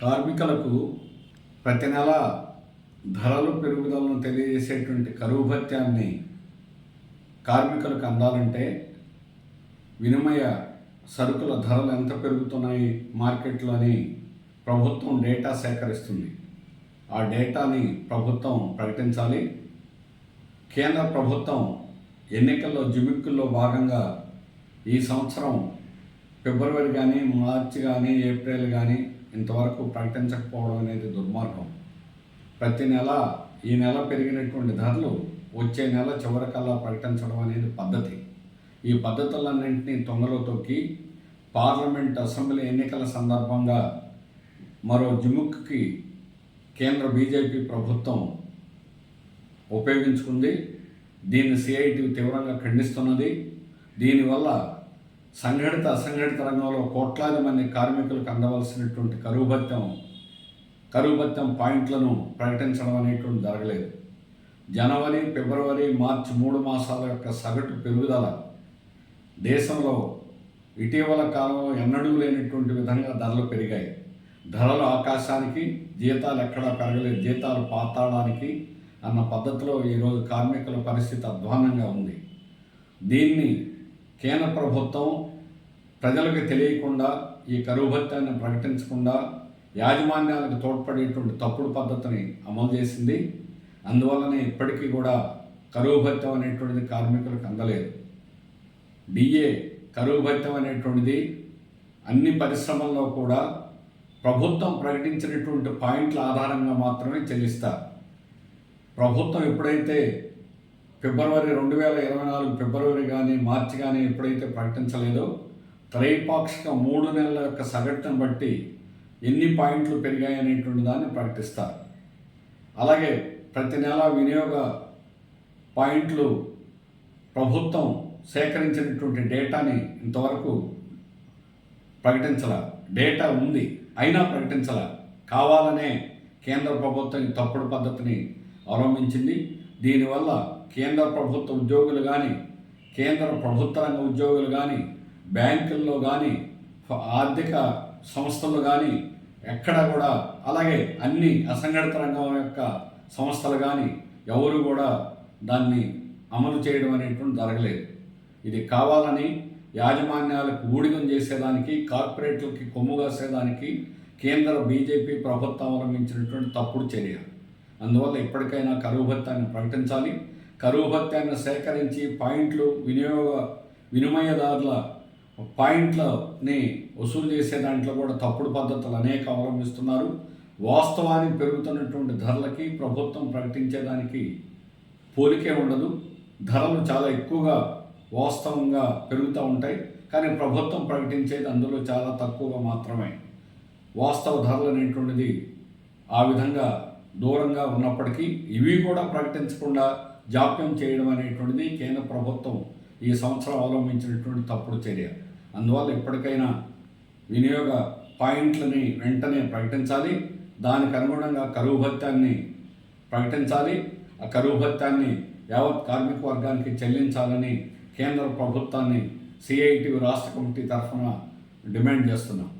కార్మికులకు ప్రతి నెల ధరలు పెరుగుదలను తెలియజేసేటువంటి కరువు భత్యాన్ని కార్మికులకు అందాలంటే వినిమయ సరుకుల ధరలు ఎంత పెరుగుతున్నాయి మార్కెట్లో అని ప్రభుత్వం డేటా సేకరిస్తుంది. ఆ డేటాని ప్రభుత్వం ప్రకటించాలి. కేంద్ర ప్రభుత్వం ఎన్నికల్లో జిమిక్కుల్లో భాగంగా ఈ సంవత్సరం ఫిబ్రవరి కానీ మార్చి కానీ ఏప్రిల్ కానీ ఇంతవరకు ప్రకటించకపోవడం అనేది దుర్మార్గం. ప్రతి నెల ఈ నెల పెరిగినటువంటి ధరలు వచ్చే నెల చివరికల్లా ప్రకటించడం అనేది పద్ధతి. ఈ పద్ధతులన్నింటినీ తొంగలో తొక్కి పార్లమెంట్ అసెంబ్లీ ఎన్నికల సందర్భంగా మరో జిముక్కి కేంద్ర బీజేపీ ప్రభుత్వం ఉపయోగించుకుంది. దీన్ని సిఐటి తీవ్రంగా ఖండిస్తున్నది. దీనివల్ల సంఘటిత అసంఘటిత రంగంలో కోట్లాది మంది కార్మికులకు అందవలసినటువంటి కరువు భత్యం కరువు భత్యం పాయింట్లను ప్రకటించడం అనేటువంటి జరగలేదు. జనవరి ఫిబ్రవరి మార్చి మూడు మాసాల యొక్క సగటు పెరుగుదల దేశంలో ఇటీవల కాలంలో ఎన్నడూ లేనటువంటి విధంగా ధరలు పెరిగాయి. ధరలు ఆకాశానికి జీతాలు ఎక్కడా పెరగలేదు. జీతాలు పాతాడానికి అన్న పద్ధతిలో ఈరోజు కార్మికుల పరిస్థితి అధ్వానంగా ఉంది. దీన్ని కేంద్ర ప్రభుత్వం ప్రజలకు తెలియకుండా ఈ కరువు భత్యాన్ని ప్రకటించకుండా యాజమాన్యాలకు తోడ్పడేటువంటి తప్పుడు పద్ధతిని అమలు చేసింది. అందువలనే ఇప్పటికీ కూడా కరువు భత్యం అనేటువంటిది కార్మికులకు అందలేదు. డిఏ కరువు భత్యం అనేటువంటిది అన్ని పరిశ్రమల్లో కూడా ప్రభుత్వం ప్రకటించినటువంటి పాయింట్ల ఆధారంగా మాత్రమే చెల్లిస్తారు. ప్రభుత్వం ఎప్పుడైతే ఫిబ్రవరి రెండు వేల ఇరవై నాలుగు ఫిబ్రవరి కానీ మార్చి కానీ ఎప్పుడైతే ప్రకటించలేదో త్రైపాక్షిక మూడు నెలల యొక్క సగటును బట్టి ఎన్ని పాయింట్లు పెరిగాయి అనేటువంటి దాన్ని ప్రకటిస్తారు. అలాగే ప్రతి నెల వినియోగ పాయింట్లు ప్రభుత్వం సేకరించినటువంటి డేటాని ఇంతవరకు ప్రకటించాల డేటా ఉంది అయినా ప్రకటించాల. కావాలనే కేంద్ర ప్రభుత్వం తప్పుడు పద్ధతిని అవలంబించింది. దీనివల్ల కేంద్ర ప్రభుత్వ ఉద్యోగులు కానీ కేంద్ర ప్రభుత్వ రంగ ఉద్యోగులు కానీ బ్యాంకుల్లో కానీ ఆర్థిక సంస్థలు కానీ ఎక్కడ కూడా అలాగే అన్ని అసంఘటిత రంగం యొక్క సంస్థలు కానీ ఎవరు కూడా దాన్ని అమలు చేయడం అనేటువంటి జరగలేదు. ఇది కావాలని యాజమాన్యాలకు ఊడిగం చేసేదానికి కార్పొరేట్లకి కొమ్ము కాసేదానికి కేంద్ర బీజేపీ ప్రభుత్వం అవలంబించినటువంటి తప్పుడు చర్య. అందువల్ల ఇప్పటికైనా కరువు భత్యాన్ని ప్రకటించాలి. కరువు భత్యాన్ని సేకరించి పాయింట్లు వినియోగ వినిమయదారుల పాయింట్లని వసూలు చేసే దాంట్లో కూడా తప్పుడు పద్ధతులు అనేక అవలంబిస్తున్నారు. వాస్తవానికి పెరుగుతున్నటువంటి ధరలకి ప్రభుత్వం ప్రకటించేదానికి పోలికే ఉండదు. ధరలు చాలా ఎక్కువగా వాస్తవంగా పెరుగుతూ ఉంటాయి. కానీ ప్రభుత్వం ప్రకటించేది అందులో చాలా తక్కువగా మాత్రమే. వాస్తవ ధరలు అనేటువంటిది ఆ విధంగా దూరంగా ఉన్నప్పటికీ ఇవి కూడా ప్రకటించకుండా జాప్యం చేయడం అనేటువంటిది కేంద్ర ప్రభుత్వం ఈ సంవత్సరం అవలంబించినటువంటి తప్పుడు చర్య. అందువల్ల ఇప్పటికైనా వినియోగ పాయింట్లని వెంటనే ప్రకటించాలి. దానికి అనుగుణంగా కరువు భత్యాన్ని ప్రకటించాలి. ఆ కరువు భత్యాన్ని యావత్ కార్మిక వర్గానికి చెల్లించాలని కేంద్ర ప్రభుత్వాన్ని సిఐటి రాష్ట్ర కమిటీ తరఫున డిమాండ్ చేస్తున్నాం.